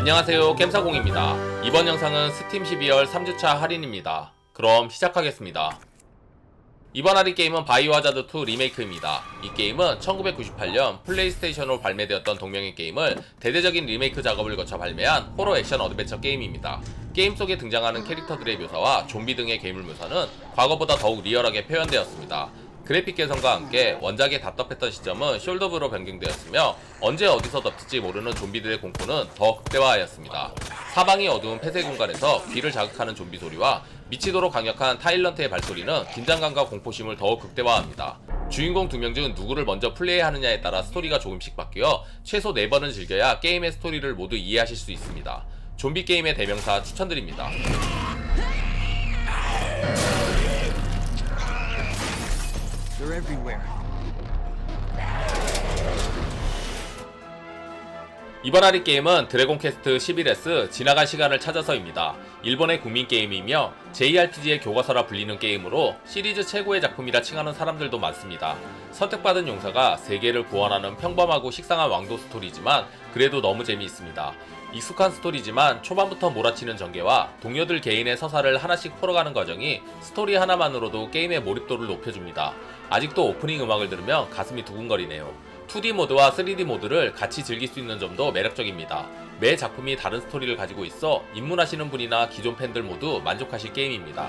안녕하세요 겜사공입니다. 이번 영상은 스팀 12월 3주차 할인입니다. 그럼 시작하겠습니다. 이번 할인 게임은 바이오하자드2 리메이크입니다. 이 게임은 1998년 플레이스테이션으로 발매되었던 동명의 게임을 대대적인 리메이크 작업을 거쳐 발매한 호러 액션 어드벤처 게임입니다. 게임 속에 등장하는 캐릭터들의 묘사와 좀비 등의 괴물 묘사는 과거보다 더욱 리얼하게 표현되었습니다. 그래픽 개선과 함께 원작에 답답했던 시점은 숄더브로 변경되었으며 언제 어디서 덮칠지 모르는 좀비들의 공포는 더 극대화하였습니다. 사방이 어두운 폐쇄 공간에서 귀를 자극하는 좀비 소리와 미치도록 강력한 타일런트의 발소리는 긴장감과 공포심을 더욱 극대화합니다. 주인공 두 명 중 누구를 먼저 플레이하느냐에 따라 스토리가 조금씩 바뀌어 최소 4번은 즐겨야 게임의 스토리를 모두 이해하실 수 있습니다. 좀비 게임의 대명사 추천드립니다. Everywhere. 이번 할인 게임은 드래곤 퀘스트 11S 지나간 시간을 찾아서입니다. 일본의 국민 게임이며 JRPG의 교과서라 불리는 게임으로 시리즈 최고의 작품이라 칭하는 사람들도 많습니다. 선택받은 용사가 세계를 구원하는 평범하고 식상한 왕도 스토리지만 그래도 너무 재미있습니다. 익숙한 스토리지만 초반부터 몰아치는 전개와 동료들 개인의 서사를 하나씩 풀어가는 과정이 스토리 하나만으로도 게임의 몰입도를 높여줍니다. 아직도 오프닝 음악을 들으면 가슴이 두근거리네요. 2D 모드와 3D 모드를 같이 즐길 수 있는 점도 매력적입니다. 매 작품이 다른 스토리를 가지고 있어 입문하시는 분이나 기존 팬들 모두 만족하실 게임입니다.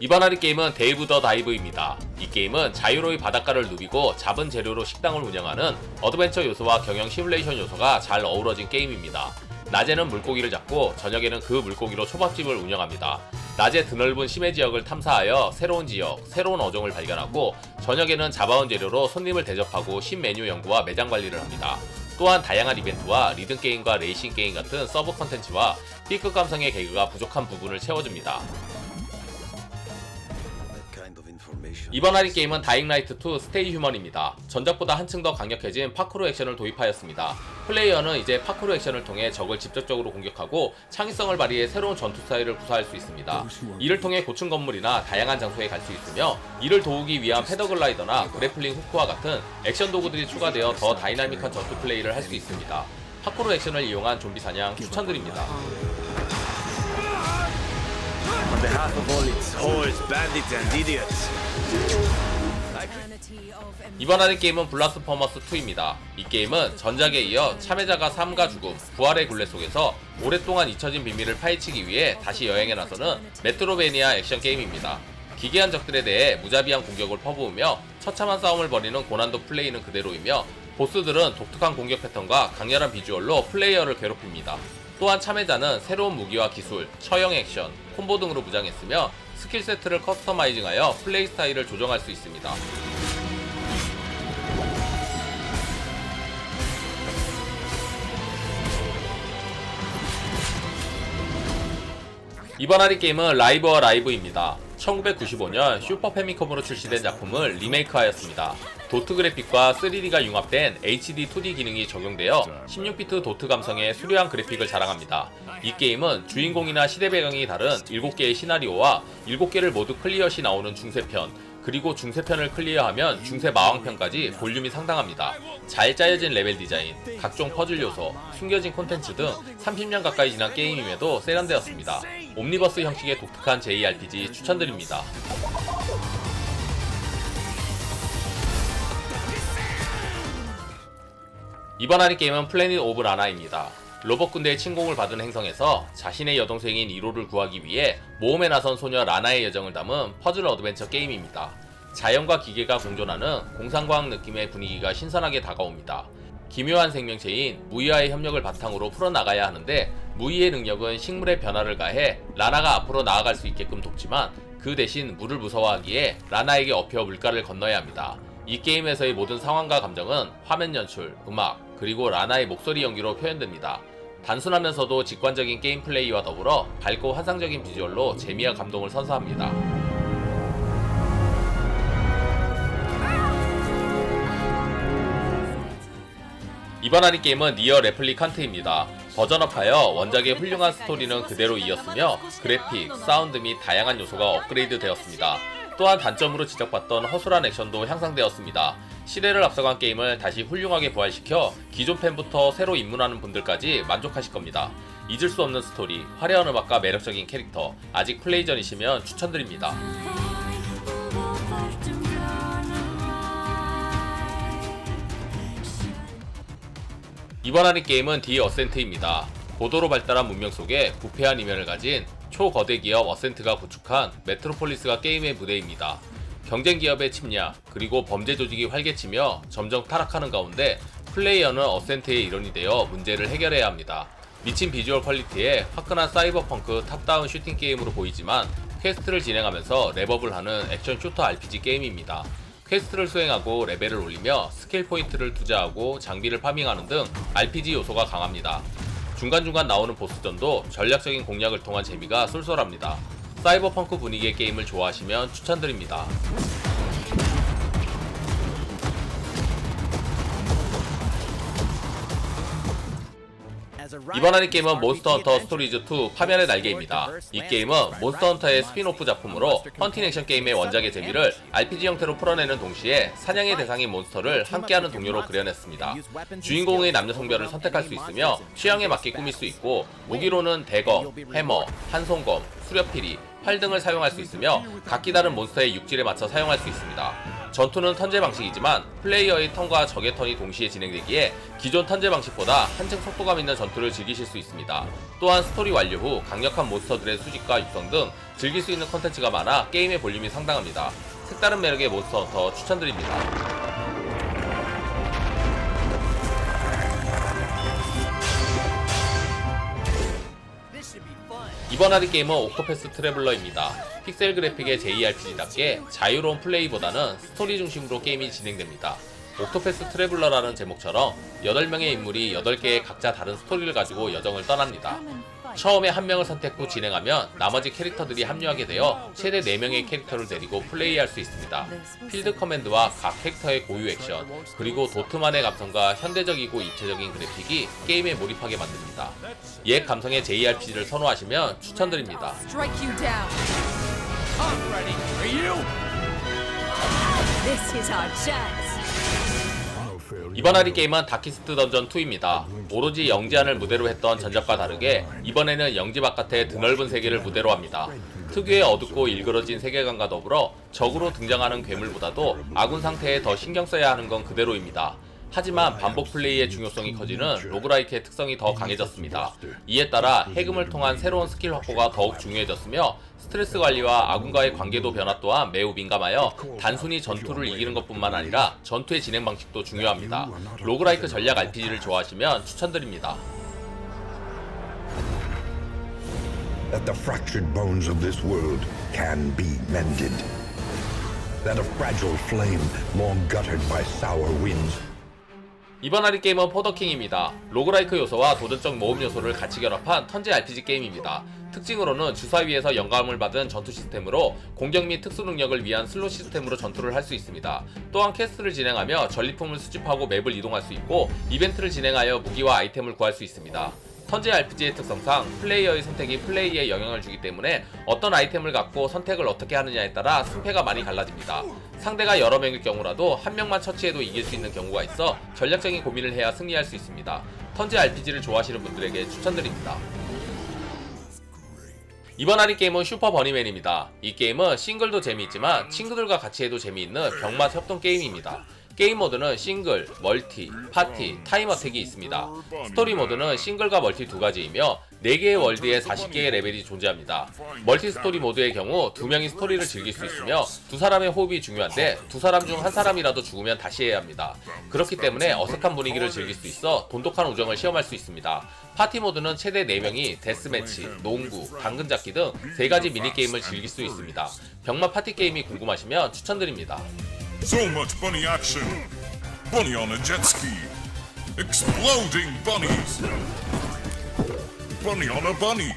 이번 할인 게임은 데이브 더 다이브입니다. 이 게임은 자유로이 바닷가를 누비고 잡은 재료로 식당을 운영하는 어드벤처 요소와 경영 시뮬레이션 요소가 잘 어우러진 게임입니다. 낮에는 물고기를 잡고 저녁에는 그 물고기로 초밥집을 운영합니다. 낮에 드넓은 심해 지역을 탐사하여 새로운 지역, 새로운 어종을 발견하고 저녁에는 잡아온 재료로 손님을 대접하고 신메뉴 연구와 매장 관리를 합니다. 또한 다양한 이벤트와 리듬 게임과 레이싱 게임 같은 서브 컨텐츠와 B급 감성의 개그가 부족한 부분을 채워줍니다. 이번 할인 게임은 다잉라이트 2 스테이 휴먼입니다. 전작보다 한층 더 강력해진 파크로 액션을 도입하였습니다. 플레이어는 이제 파크로 액션을 통해 적을 직접적으로 공격하고 창의성을 발휘해 새로운 전투 스타일을 구사할 수 있습니다. 이를 통해 고층 건물이나 다양한 장소에 갈 수 있으며 이를 도우기 위한 패더글라이더나 그래플링 후크와 같은 액션 도구들이 추가되어 더 다이나믹한 전투 플레이를 할 수 있습니다. 파크로 액션을 이용한 좀비 사냥 추천드립니다. On behalf of all its whores, bandits, and idiots. 이번 할인 게임은 블라스퍼머스 2입니다. 이 게임은 전작에 이어 참여자가 삶과 죽음, 부활의 굴레 속에서 오랫동안 잊혀진 비밀을 파헤치기 위해 다시 여행에 나서는 메트로베니아 액션 게임입니다. 기괴한 적들에 대해 무자비한 공격을 퍼부으며 처참한 싸움을 벌이는 고난도 플레이는 그대로이며 보스들은 독특한 공격 패턴과 강렬한 비주얼로 플레이어를 괴롭힙니다. 또한 참여자는 새로운 무기와 기술, 처형 액션, 콤보 등으로 무장했으며 스킬 세트를 커스터마이징하여 플레이 스타일을 조정할 수 있습니다. 이번 할인 게임은 라이브어 라이브입니다. 1995년 슈퍼 패미컴으로 출시된 작품을 리메이크하였습니다. 도트 그래픽과 3D가 융합된 HD 2D 기능이 적용되어 16비트 도트 감성의 수려한 그래픽을 자랑합니다. 이 게임은 주인공이나 시대 배경이 다른 7개의 시나리오와 7개를 모두 클리어시 나오는 중세편, 그리고 중세편을 클리어하면 중세 마왕편까지 볼륨이 상당합니다. 잘 짜여진 레벨 디자인, 각종 퍼즐 요소, 숨겨진 콘텐츠 등 30년 가까이 지난 게임임에도 세련되었습니다. 옴니버스 형식의 독특한 JRPG 추천드립니다. 이번 할인 게임은 플래닛 오브 라나입니다. 로봇 군대의 침공을 받은 행성에서 자신의 여동생인 이로를 구하기 위해 모험에 나선 소녀 라나의 여정을 담은 퍼즐 어드벤처 게임입니다. 자연과 기계가 공존하는 공상과학 느낌의 분위기가 신선하게 다가옵니다. 기묘한 생명체인 무이와의 협력을 바탕으로 풀어나가야 하는데 무이의 능력은 식물의 변화를 가해 라나가 앞으로 나아갈 수 있게끔 돕지만 그 대신 물을 무서워하기에 라나에게 업혀 물가를 건너야 합니다. 이 게임에서의 모든 상황과 감정은 화면 연출, 음악, 그리고 라나의 목소리 연기로 표현됩니다. 단순하면서도 직관적인 게임 플레이와 더불어 밝고 환상적인 비주얼로 재미와 감동을 선사합니다. 이번 할인 게임은 니어 레플리칸트입니다. 버전업하여 원작의 훌륭한 스토리는 그대로 이었으며 그래픽, 사운드 및 다양한 요소가 업그레이드 되었습니다. 또한 단점으로 지적받던 허술한 액션도 향상되었습니다. 시대를 앞서간 게임을 다시 훌륭하게 부활시켜 기존 팬부터 새로 입문하는 분들까지 만족하실 겁니다. 잊을 수 없는 스토리, 화려한 음악과 매력적인 캐릭터, 아직 플레이 전이시면 추천드립니다. 이번 하는 게임은 디 어센트입니다. 고도로 발달한 문명 속에 부패한 이면을 가진 초거대 기업 어센트가 구축한 메트로폴리스가 게임의 무대입니다. 경쟁 기업의 침략, 그리고 범죄 조직이 활개치며 점점 타락하는 가운데 플레이어는 어센트의 일원이 되어 문제를 해결해야 합니다. 미친 비주얼 퀄리티에 화끈한 사이버펑크 탑다운 슈팅 게임으로 보이지만 퀘스트를 진행하면서 랩업을 하는 액션 슈터 RPG 게임입니다. 퀘스트를 수행하고 레벨을 올리며 스킬 포인트를 투자하고 장비를 파밍하는 등 RPG 요소가 강합니다. 중간중간 나오는 보스전도 전략적인 공략을 통한 재미가 쏠쏠합니다. 사이버펑크 분위기의 게임을 좋아하시면 추천드립니다. 이번 하는 게임은 몬스터 헌터 스토리즈 2 파멸의 날개입니다. 이 게임은 몬스터 헌터의 스피노프 작품으로 헌팅 액션 게임의 원작의 재미를 RPG 형태로 풀어내는 동시에 사냥의 대상인 몬스터를 함께하는 동료로 그려냈습니다. 주인공의 남녀 성별을 선택할 수 있으며 취향에 맞게 꾸밀 수 있고 무기로는 대검, 해머, 한손검, 수렵피리, 활 등을 사용할 수 있으며 각기 다른 몬스터의 육질에 맞춰 사용할 수 있습니다. 전투는 턴제 방식이지만 플레이어의 턴과 적의 턴이 동시에 진행되기에 기존 턴제 방식보다 한층 속도감 있는 전투를 즐기실 수 있습니다. 또한 스토리 완료 후 강력한 몬스터들의 수집과 육성 등 즐길 수 있는 컨텐츠가 많아 게임의 볼륨이 상당합니다. 색다른 매력의 몬스터 헌터 추천드립니다. 이번 하드 게임은 옥토패스 트래블러입니다. 픽셀 그래픽의 JRPG답게 자유로운 플레이보다는 스토리 중심으로 게임이 진행됩니다. 옥토패스 트래블러라는 제목처럼 8명의 인물이 8개의 각자 다른 스토리를 가지고 여정을 떠납니다. 처음에 한 명을 선택 후 진행하면 나머지 캐릭터들이 합류하게 되어 최대 4명의 캐릭터를 데리고 플레이할 수 있습니다. 필드 커맨드와 각 캐릭터의 고유 액션, 그리고 도트만의 감성과 현대적이고 입체적인 그래픽이 게임에 몰입하게 만듭니다. 옛 감성의 JRPG를 선호하시면 추천드립니다. strike you down. I'm ready. Are you? This is our chance. 이번 하리 게임은 다키스트 던전 2입니다. 오로지 영지 안을 무대로 했던 전작과 다르게 이번에는 영지 바깥의 드넓은 세계를 무대로 합니다. 특유의 어둡고 일그러진 세계관과 더불어 적으로 등장하는 괴물보다도 아군 상태에 더 신경 써야 하는 건 그대로입니다. 하지만 반복 플레이의 중요성이 커지는 로그라이크의 특성이 더 강해졌습니다. 이에 따라 해금을 통한 새로운 스킬 확보가 더욱 중요해졌으며 스트레스 관리와 아군과의 관계도 변화 또한 매우 민감하여 단순히 전투를 이기는 것뿐만 아니라 전투의 진행 방식도 중요합니다. 로그라이크 전략 RPG를 좋아하시면 추천드립니다. that the fractured bones of this world can be mended. That a fragile flame, long guttered by sour winds, 이번 하리 게임은 포더킹입니다. 로그라이크 요소와 도전적 모험 요소를 같이 결합한 턴제 RPG 게임입니다. 특징으로는 주사위에서 영감을 받은 전투 시스템으로 공격 및 특수 능력을 위한 슬롯 시스템으로 전투를 할 수 있습니다. 또한 퀘스트를 진행하며 전리품을 수집하고 맵을 이동할 수 있고 이벤트를 진행하여 무기와 아이템을 구할 수 있습니다. 턴제 RPG의 특성상 플레이어의 선택이 플레이에 영향을 주기 때문에 어떤 아이템을 갖고 선택을 어떻게 하느냐에 따라 승패가 많이 갈라집니다. 상대가 여러 명일 경우라도 한 명만 처치해도 이길 수 있는 경우가 있어 전략적인 고민을 해야 승리할 수 있습니다. 턴제 RPG를 좋아하시는 분들에게 추천드립니다. 이번 하리 게임은 슈퍼 버니맨입니다. 이 게임은 싱글도 재미있지만 친구들과 같이 해도 재미있는 병맛 협동 게임입니다. 게임 모드는 싱글, 멀티, 파티, 타임 어택이 있습니다. 스토리 모드는 싱글과 멀티 두 가지이며 4개의 월드에 40개의 레벨이 존재합니다. 멀티 스토리 모드의 경우 두 명이 스토리를 즐길 수 있으며 두 사람의 호흡이 중요한데 두 사람 중 한 사람이라도 죽으면 다시 해야 합니다. 그렇기 때문에 어색한 분위기를 즐길 수 있어 돈독한 우정을 시험할 수 있습니다. 파티 모드는 최대 4명이 데스매치, 농구, 당근 잡기 등 3가지 미니게임을 즐길 수 있습니다. 병맛 파티 게임이 궁금하시면 추천드립니다. So much bunny action. Bunny on a jet ski. Exploding bunnies. Bunny on a bunny.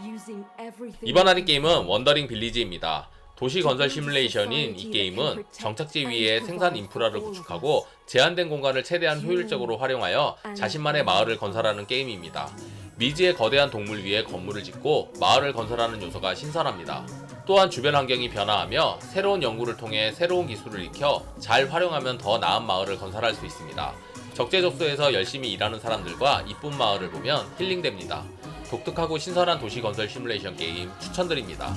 Using everything. 이번 하리 게임은 원더링 빌리지입니다. 도시 건설 시뮬레이션인 이 게임은 정착지 위에 생산 인프라를 구축하고 제한된 공간을 최대한 효율적으로 활용하여 자신만의 마을을 건설하는 게임입니다. 미지의 거대한 동물 위에 건물을 짓고 마을을 건설하는 요소가 신선합니다. 또한 주변 환경이 변화하며 새로운 연구를 통해 새로운 기술을 익혀 잘 활용하면 더 나은 마을을 건설할 수 있습니다. 적재적소에서 열심히 일하는 사람들과 이쁜 마을을 보면 힐링됩니다. 독특하고 신선한 도시 건설 시뮬레이션 게임 추천드립니다.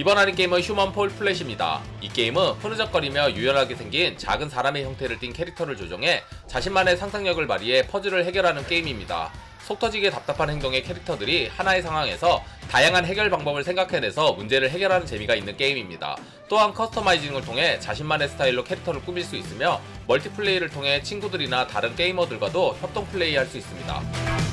이번 할인 게임은 휴먼 폴 플랫입니다. 이 게임은 흐느적거리며 유연하게 생긴 작은 사람의 형태를 띤 캐릭터를 조정해 자신만의 상상력을 발휘해 퍼즐을 해결하는 게임입니다. 속 터지게 답답한 행동의 캐릭터들이 하나의 상황에서 다양한 해결 방법을 생각해내서 문제를 해결하는 재미가 있는 게임입니다. 또한 커스터마이징을 통해 자신만의 스타일로 캐릭터를 꾸밀 수 있으며 멀티플레이를 통해 친구들이나 다른 게이머들과도 협동 플레이할 수 있습니다.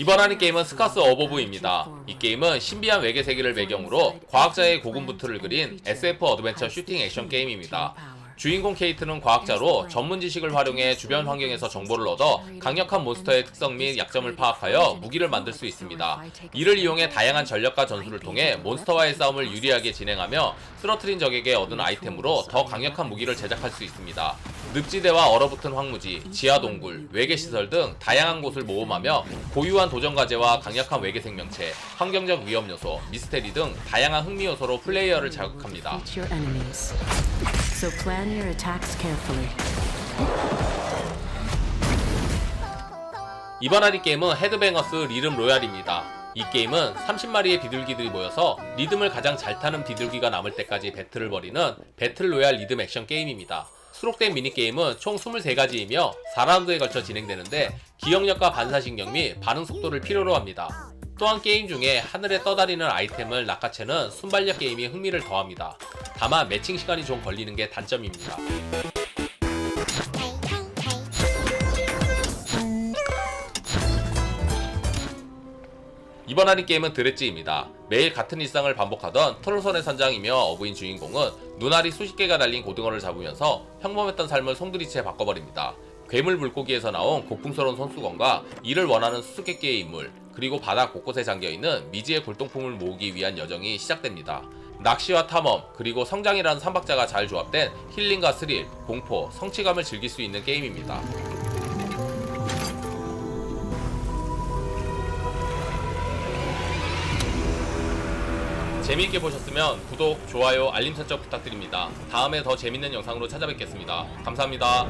이번 하는 게임은 스카스 어버브입니다. 이 게임은 신비한 외계 세계를 배경으로 과학자의 고군분투를 그린 SF 어드벤처 슈팅 액션 게임입니다. 주인공 케이트는 과학자로 전문 지식을 활용해 주변 환경에서 정보를 얻어 강력한 몬스터의 특성 및 약점을 파악하여 무기를 만들 수 있습니다. 이를 이용해 다양한 전력과 전술을 통해 몬스터와의 싸움을 유리하게 진행하며 쓰러트린 적에게 얻은 아이템으로 더 강력한 무기를 제작할 수 있습니다. 늪지대와 얼어붙은 황무지, 지하 동굴, 외계 시설 등 다양한 곳을 모험하며 고유한 도전 과제와 강력한 외계 생명체, 환경적 위험 요소, 미스테리 등 다양한 흥미 요소로 플레이어를 자극합니다. So plan your attacks carefully. 이번 할인 게임은 헤드뱅어스 리듬 로얄입니다. 이 게임은 30마리의 비둘기들이 모여서 리듬을 가장 잘 타는 비둘기가 남을 때까지 배틀을 벌이는 배틀 로얄 리듬 액션 게임입니다. 수록된 미니게임은 총 23가지이며 4라운드에 걸쳐 진행되는데 기억력과 반사신경 및 반응 속도를 필요로 합니다. 또한 게임 중에 하늘에 떠다니는 아이템을 낚아채는 순발력 게임이 흥미를 더합니다. 다만 매칭 시간이 좀 걸리는 게 단점입니다. 이번 할인 게임은 드레찌입니다. 매일 같은 일상을 반복하던 트롤선의 선장이며 어부인 주인공은 눈알이 수십 개가 달린 고등어를 잡으면서 평범했던 삶을 송두리째 바꿔버립니다. 괴물 물고기에서 나온 고풍스러운 손수건과 이를 원하는 수수께끼의 인물, 그리고 바다 곳곳에 잠겨있는 미지의 골동품을 모으기 위한 여정이 시작됩니다. 낚시와 탐험, 그리고 성장이라는 삼박자가 잘 조합된 힐링과 스릴, 공포, 성취감을 즐길 수 있는 게임입니다. 재미있게 보셨으면 구독, 좋아요, 알림 설정 부탁드립니다. 다음에 더 재밌는 영상으로 찾아뵙겠습니다. 감사합니다.